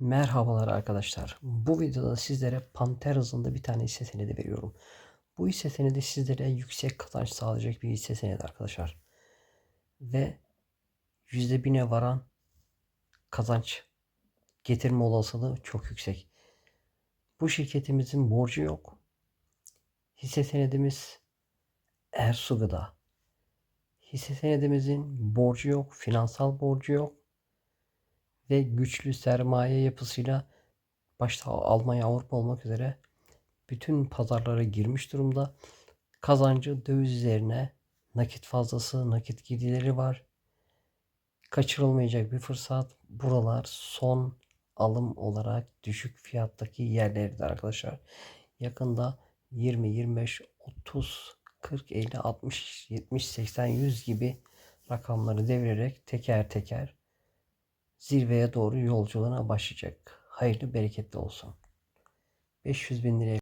Merhabalar arkadaşlar. Bu videoda sizlere Panter hızında bir tane hisse senedi veriyorum. Bu hisse senedi sizlere yüksek kazanç sağlayacak bir hisse senedi arkadaşlar. Ve %1000'e varan kazanç getirme olasılığı çok yüksek. Bu şirketimizin borcu yok. Hisse senedimiz Ersu Gıda. Hisse senedimizin borcu yok, finansal borcu yok ve güçlü sermaye yapısıyla başta Almanya, Avrupa olmak üzere bütün pazarlara girmiş durumda. Kazancı döviz üzerine nakit fazlası, nakit gidileri var. Kaçırılmayacak bir fırsat. Buralar son alım olarak düşük fiyattaki yerlerdir arkadaşlar. Yakında 20, 25, 30, 40, 50, 60, 70, 80, 100 gibi rakamları devirerek teker teker zirveye doğru yolculuğuna başlayacak. Hayırlı bereketli olsun. 500 bin liraya